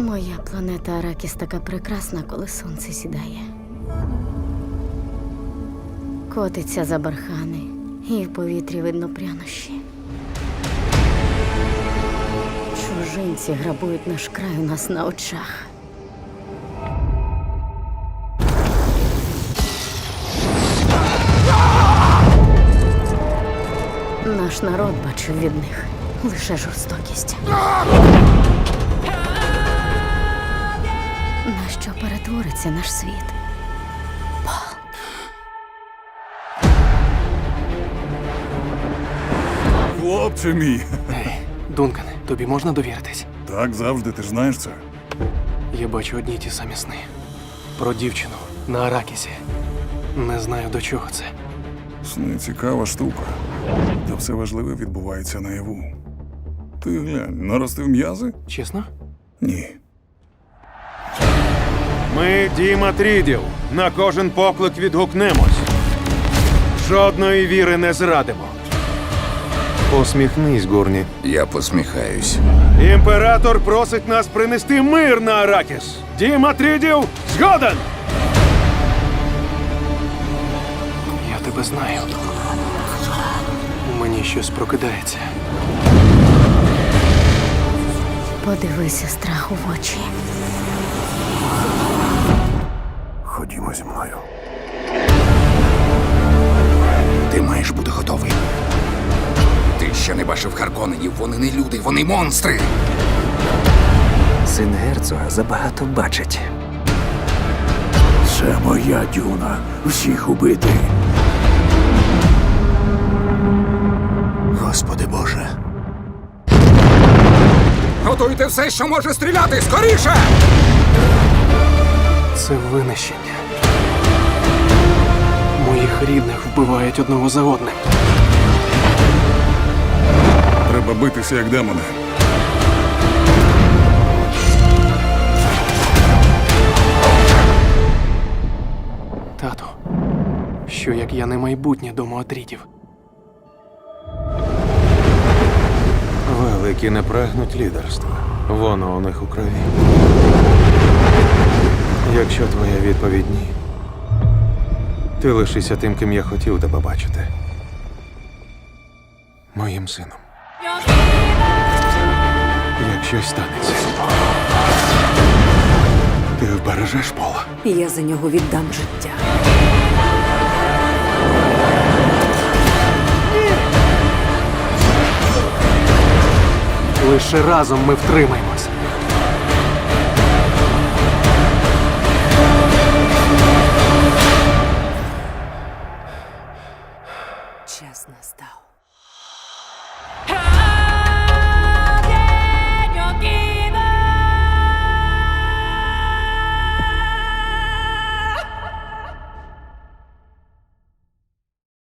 Моя планета Аракіс така прекрасна, коли сонце сідає. Котиться за бархани, і в повітрі видно прянощі. Чужинці грабують наш край у нас на очах. Наш народ бачив від них лише жорстокість. На що перетвориться наш світ? Хлопче мій. Ей, Дункане, тобі можна довіритись? Так завжди, ти ж знаєш це. Я бачу одні й ті самі сни. Про дівчину на Аракісі. Не знаю до чого це. Сни цікава штука. Та все важливе відбувається наяву. Ти глянь, наростив м'язи? Чесно? Ні. Ми дім Атрідів. На кожен поклик відгукнемось. Жодної віри не зрадимо. Посміхнись, Гурні. Я посміхаюсь. Імператор просить нас принести мир на Аракіс. Дім Атрідів згоден! Я тебе знаю. У мені щось прокидається. Подивися страху в очі. Ходімо зі мною. Ти маєш бути готовий. Ти ще не бачив Харконенів, вони не люди, вони монстри. Син герцога забагато бачить. Це моя дюна. Всіх убити. Господи Боже. Готуйте все, що може стріляти! Скоріше! Це винищення. Моїх рідних вбивають одного за одним. Треба битися як демони. Тату, що як я не майбутнє дому Атрідів? Великі не прагнуть лідерства. Воно у них у крові. Якщо твоя відповідь ні, ти лишися тим, ким я хотів тебе бачити. Моїм сином. Як щось станеться. Ти вбережеш пола. Я за нього віддам життя. Лише разом ми втримаємось.